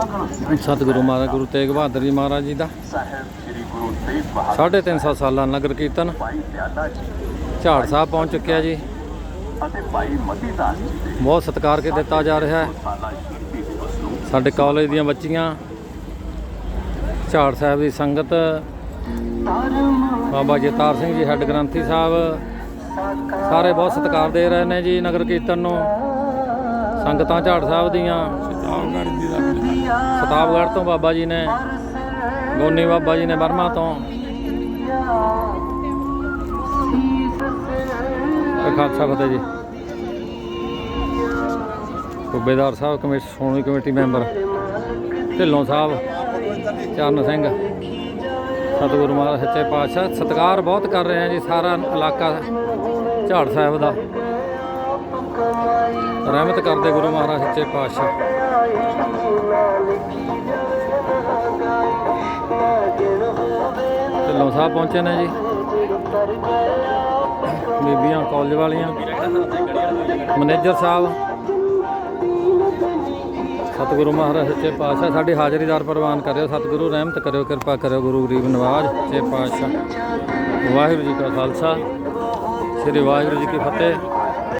ਸਤਿਗੁਰੂ ਮਹਾਰਾਜ, ਗੁਰੂ ਤੇਗ ਬਹਾਦਰ ਜੀ ਮਹਾਰਾਜ ਜੀ ਦਾ। ਸਾਹਿਬ ਸ੍ਰੀ ਗੁਰੂ ਤੇਗ 350 ਸਾਲਾ ਨਗਰ ਕੀਰਤਨ ਝਾੜ ਸਾਹਿਬ ਪਹੁੰਚ ਚੁੱਕਿਆ ਜੀ। ਅਤੇ ਭਾਈ ਮਤੀਦਾਸ ਜੀ ਦੇ ਬਹੁਤ ਸਤਿਕਾਰ ਕੇ ਦਿੱਤਾ ਜਾ ਰਿਹਾ ਹੈ। ਸਾਡੇ ਕਾਲਜ ਦੀਆਂ ਬੱਚੀਆਂ, ਝਾੜ ਸਾਹਿਬ ਦੀ ਸੰਗਤ, ਬਾਬਾ ਜਤਾਰ ਸਿੰਘ ਜੀ, ਹੈੱਡ ਗ੍ਰੰਥੀ ਸਾਹਿਬ, ਸਾਰੇ ਬਹੁਤ ਸਤਿਕਾਰ ਦੇ ਰਹੇ ਨੇ ਜੀ ਨਗਰ ਕੀਰਤਨ ਨੂੰ। ਸੰਗਤਾਂ ਝਾੜ ਸਾਹਿਬ ਦੀਆਂ। ਸਤਾਬਗੜ੍ਹ ਤੋਂ ਬਾਬਾ ਜੀ ਨੇ ਗੋਨੀ ਬਾਬਾ ਜੀ ਨੇ ਬਰਮਾ ਤੋਂ। ਖਾਲਸਾ ਫਤਿਹ ਜੀ। ਸੂਬੇਦਾਰ ਸਾਹਿਬ committee Shiromani committee member, Dhillon ਸਾਹਿਬ, ਚਰਨ ਸਿੰਘ, ਸਤਿਗੁਰੂ ਮਹਾਰਾਜ, ਸੱਚੇ ਪਾਤਸ਼ਾਹ, ਸਤਿਕਾਰ ਬਹੁਤ ਕਰ ਰਹੇ ਆ ਜੀ ਸਾਰਾ ਇਲਾਕਾ ਝਾੜ ਸਾਹਿਬ ਦਾ। ਰਹਿਮਤ ਕਰਦੇ ਗੁਰੂ ਮਹਾਰਾਜ ਸੱਚੇ ਪਾਤਸ਼ਾਹ। ਢਿੱਲੋਂ ਸਾਹਿਬ ਪਹੁੰਚੇ ਨੇ ਜੀ। ਬੀਬੀਆਂ ਕਾਲਜ ਵਾਲੀਆਂ। ਮੈਨੇਜਰ ਸਾਹਿਬ। ਸਤਿਗੁਰੂ ਮਹਾਰਾਜ ਸੱਚੇ ਪਾਤਸ਼ਾਹ, ਸਾਡੀ ਹਾਜ਼ਰੀਦਾਰ ਪ੍ਰਵਾਨ ਕਰਿਓ, ਸਤਿਗੁਰੂ ਰਹਿਮਤ ਕਰਿਓ, ਕਿਰਪਾ ਕਰਿਓ, ਗੁਰੂ ਗਰੀਬ ਨਵਾਜ ਸੱਚੇ ਪਾਤਸ਼ਾਹ। ਵਾਹਿਗੁਰੂ ਜੀ ਕਾ ਖਾਲਸਾ। ਸ੍ਰੀ ਵਾਹਿਗੁਰੂ ਜੀ ਕੀ ਫਤਿਹ।